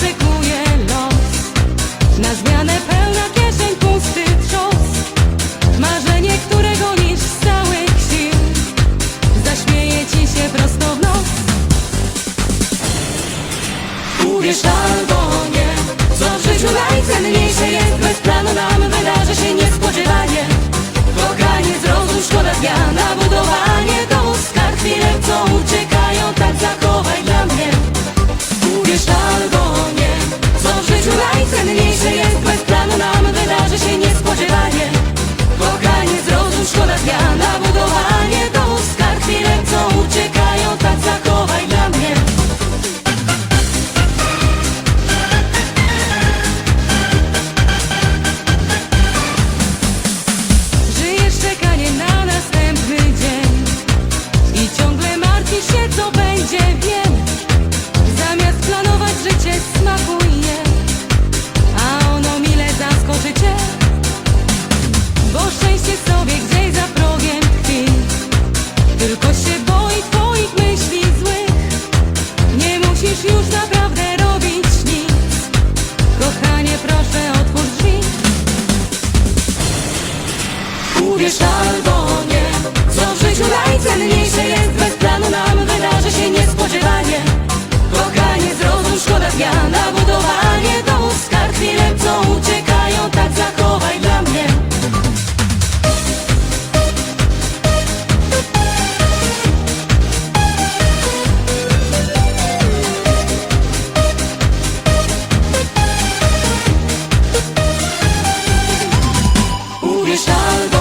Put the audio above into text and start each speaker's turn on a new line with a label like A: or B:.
A: szykuje los. Na zmianę pełna kieszeń, pusty trzost Marzenie, którego niż z całych sił Zaśmieje ci się prosto w nos. już naprawdę robić nic. Kochanie, proszę, otwórz drzwi. Uwierz albo 少